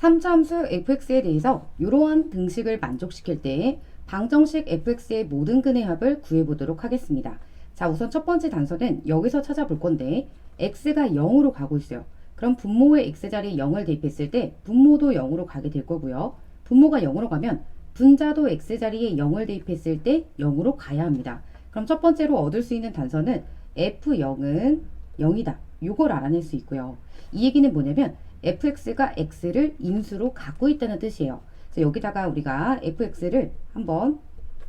3차함수 fx에 대해서 이러한 등식을 만족시킬 때 방정식 fx의 모든 근의 합을 구해보도록 하겠습니다. 자, 우선 첫 번째 단서는 여기서 찾아볼 건데 x가 0으로 가고 있어요. 그럼 분모의 x자리에 0을 대입했을 때 분모도 0으로 가게 될 거고요. 분모가 0으로 가면 분자도 x자리에 0을 대입했을 때 0으로 가야 합니다. 그럼 첫 번째로 얻을 수 있는 단서는 f0은 0이다. 이걸 알아낼 수 있고요. 이 얘기는 뭐냐면 fx가 x를 인수로 갖고 있다는 뜻이에요. 그래서 여기다가 우리가 fx를 한번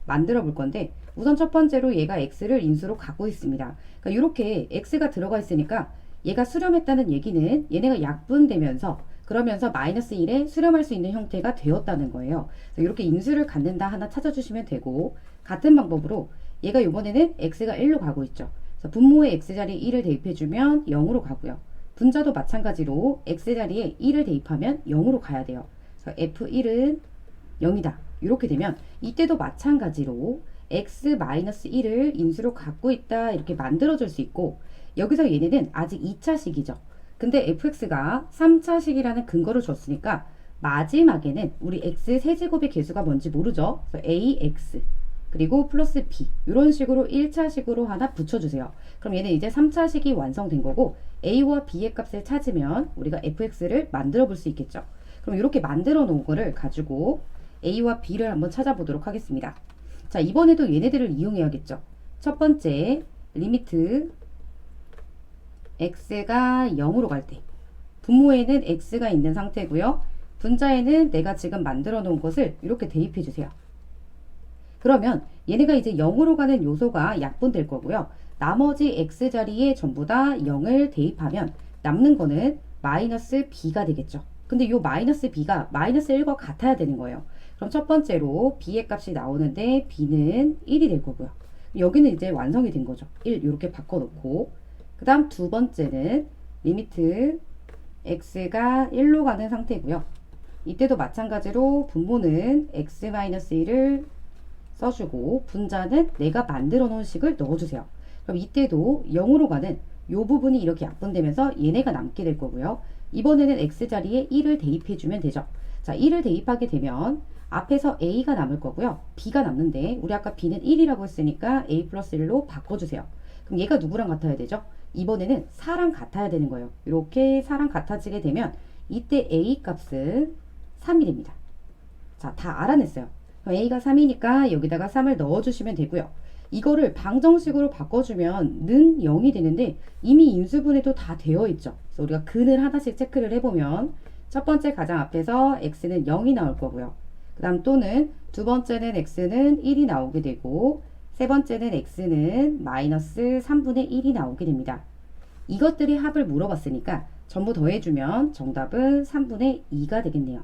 만들어 볼 건데 우선 첫 번째로 얘가 x를 인수로 갖고 있습니다. 그러니까 이렇게 x가 들어가 있으니까 얘가 수렴했다는 얘기는 얘네가 약분되면서 그러면서 마이너스 1에 수렴할 수 있는 형태가 되었다는 거예요. 이렇게 인수를 갖는다 하나 찾아주시면 되고 같은 방법으로 얘가 이번에는 x가 1로 가고 있죠. 그래서 분모의 x자리에 1을 대입해주면 0으로 가고요. 분자도 마찬가지로 x자리에 1을 대입하면 0으로 가야 돼요. 그래서 f1은 0이다. 이렇게 되면 이때도 마찬가지로 x-1을 인수로 갖고 있다 이렇게 만들어줄 수 있고 여기서 얘네는 아직 2차식이죠. 근데 fx가 3차식이라는 근거를 줬으니까 마지막에는 우리 x 세제곱의 개수가 뭔지 모르죠. 그래서 ax 그리고 플러스 b 이런 식으로 1차식으로 하나 붙여주세요. 그럼 얘는 이제 3차식이 완성된 거고 a와 b의 값을 찾으면 우리가 fx를 만들어 볼 수 있겠죠. 그럼 이렇게 만들어 놓은 거를 가지고 a와 b를 한번 찾아보도록 하겠습니다. 자 이번에도 얘네들을 이용해야겠죠. 첫 번째 리미트 x가 0으로 갈 때 분모에는 x가 있는 상태고요. 분자에는 내가 지금 만들어 놓은 것을 이렇게 대입해 주세요. 그러면 얘네가 이제 0으로 가는 요소가 약분될 거고요. 나머지 x 자리에 전부 다 0을 대입하면 남는 거는 마이너스 b가 되겠죠. 근데 이 마이너스 b가 마이너스 1과 같아야 되는 거예요. 그럼 첫 번째로 b의 값이 나오는데 b는 1이 될 거고요. 여기는 이제 완성이 된 거죠. 1 이렇게 바꿔놓고 그 다음 두 번째는 리미트 x가 1로 가는 상태고요. 이때도 마찬가지로 분모는 x-1을 써주고 분자는 내가 만들어 놓은 식을 넣어주세요. 그럼 이때도 0으로 가는 이 부분이 이렇게 약분되면서 얘네가 남게 될 거고요. 이번에는 x자리에 1을 대입해 주면 되죠. 자, 1을 대입하게 되면 앞에서 a가 남을 거고요. b가 남는데 우리 아까 b는 1이라고 했으니까 a 플러스 1로 바꿔주세요. 그럼 얘가 누구랑 같아야 되죠? 이번에는 4랑 같아야 되는 거예요. 이렇게 4랑 같아지게 되면 이때 a 값은 3이 됩니다. 자, 다 알아냈어요. A가 3이니까 여기다가 3을 넣어주시면 되고요. 이거를 방정식으로 바꿔주면 는 0이 되는데 이미 인수분해도 다 되어 있죠. 그래서 우리가 근을 하나씩 체크를 해보면 첫 번째 가장 앞에서 x는 0이 나올 거고요. 그 다음 또는 두 번째는 x는 1이 나오게 되고 세 번째는 x는 마이너스 3분의 1이 나오게 됩니다. 이것들이 합을 물어봤으니까 전부 더해주면 정답은 3분의 2가 되겠네요.